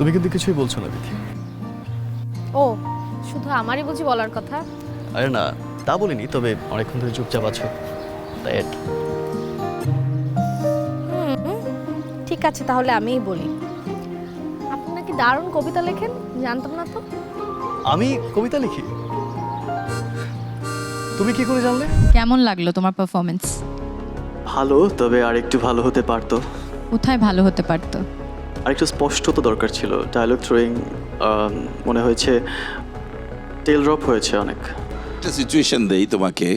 তুমি কিন্তু কিছুই বলছো না দেখি ও শুধু আমারই বুঝি বলার কথা? আরে না তা বলিনি তবে অনেকক্ষণ ধরে চুপচাপ আছো। তাই আর কি। ঠিক আছে তাহলে আমিই বলি। আপনি নাকি দারুণ কবিতা লেখেন জানতাম না তো। আমি কবিতা লিখি? তুমি কি করে জানলে? কেমন লাগল তোমার পারফরমেন্স ভালো তবে আর একটু ভালো হতে পারতো। কোথায় ভালো হতে পারতো? আর একটু স্পষ্টতা দরকার ছিল। ডায়লগ থ্রোয়িং মনে হয়েছে টেল ড্রপ হয়েছে অনেক। একটা সিচুয়েশন দেই তোমাকে।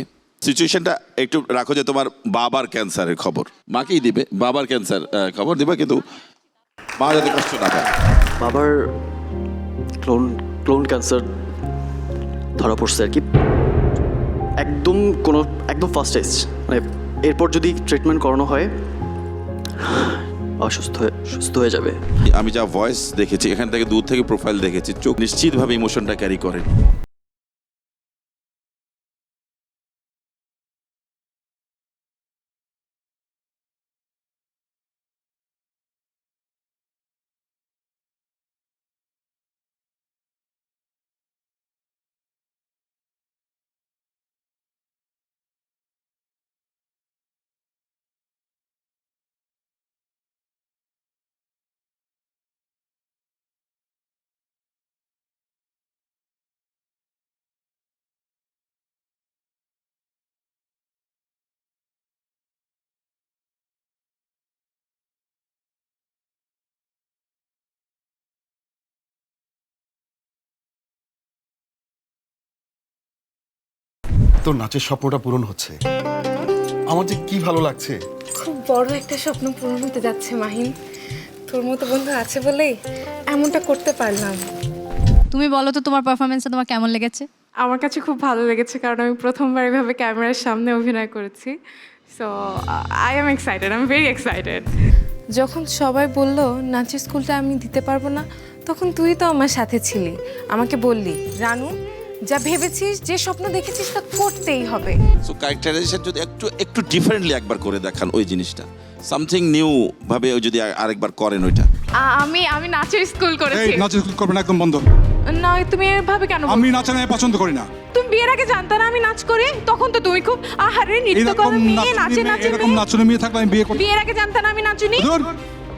সিচুয়েশনটা একটু রাখো যে তোমার বাবার ক্যান্সারের খবর। মাকেই দিবে বাবার ক্যান্সার খবর দিবে কিন্তু মা যাতে কষ্ট না পায়। বাবার ক্লোন ক্লোন ক্যান্সার ধরা পড়ছে আর কি। একদম কোনো একদম ফার্স্ট স্টেজ মানে এরপর যদি ট্রিটমেন্ট করানো হয় অসুস্থ হয়ে সুস্থ হয়ে যাবে। আমি যা ভয়েস দেখেছি, এখান থেকে দূর থেকে প্রোফাইল দেখেছি, চোখ নিশ্চিতভাবে ইমোশনটা ক্যারি করে তোর নাচের স্বপ্নটা পূরণ হচ্ছে। আমার যে কি ভালো লাগছে। খুব বড় একটা স্বপ্ন পূরণ হতে যাচ্ছে মাহিন তোর মতো বন্ধু আছে বলেই এমনটা করতে পারলাম। তুমি বলো তো তোমার পারফরমেন্সটা তোমার কেমন লেগেছে? আমার কাছে খুব ভালো লেগেছে কারণ আমি প্রথমবার এভাবে ক্যামেরার সামনে অভিনয় করেছি। So I am excited I am very excited যখন সবাই বলল নাচের স্কুলটা আমি দিতে পারব না তখন তুই তো আমার সাথে ছিলি। আমাকে বললি রানু যা ভেবেছিস যে স্বপ্ন দেখেছিস তা করতেই হবে। সো ক্যারেক্টারাইজেশন যদি একটু একটু ডিফারেন্টলি একবার করে দেখান ওই জিনিসটা। সামথিং নিউ ভাবে ওই যদি আরেকবার করেন ওইটা। আ- আমি আমি নাচের স্কুল এই করেছি নাচের স্কুল করবে না একদম বন্ধ। না তুমি এভাবে কেন বলছো? আমি নাচা নাই পছন্দ করি না। তুমি বিয়ের আগে জানতা না আমি নাচ করি? তখন তো তুমি খুব আহারে নৃত্য এরকম করো মেয়ে নাচে নাচুনি নাচে মেয়ে- এরকম মেয়ে। নাচুনি মেয়ে থাকলে আমি বিয়ে করতে বিয়ের আগে জানতা না আমি নাচুনি।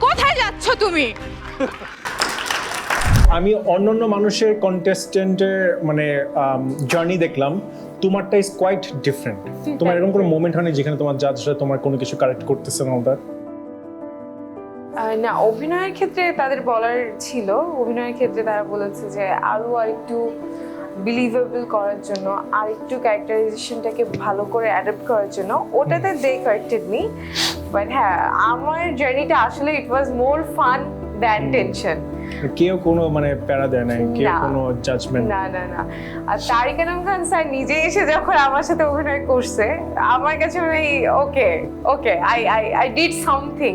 কোথায় যাচ্ছ তুমি? আমি অন্যান্য মানুষের কন্টেস্টেন্টের মানে জার্নি দেখলাম তোমারটা ইজ কোয়াইট ডিফারেন্ট তোমার এরকম কোনো মোমেন্ট হয়নি যেখানে তোমার জাজরা তোমার কোনো কিছু কারেক্ট করতেছে না ওটা না অভিনয়ের ক্ষেত্রে তাদের বলার ছিল। অভিনয়ের ক্ষেত্রে তারা বলেছে যে আরও আর একটু বিলিভেবল করার জন্য আর একটু ক্যারেক্টারাইজেশনটাকে ভালো করে অ্যাডাপ্ট করার জন্য। ওটাতে দে কারেক্টেড মি বাট হ্যাঁ আমার জার্নিটা আসলে it was more fun than tension কেউ কোনো মানে প্যারা দেয় নাই কেউ না। কোনো জাজমেন্ট না না না। আর তারিক আনাম খান স্যার নিজে এসে যখন আমার সাথে অভিনয় করছে আমার কাছে মনে হয় okay okay I I I did something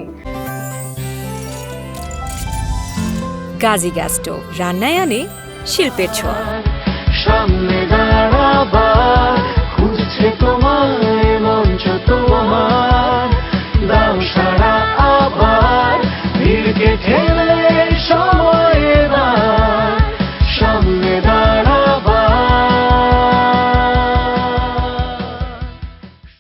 Gazi gas stove রান্নায় আনে শিল্পের ছোঁয়া। সামনে দাঁড়াবার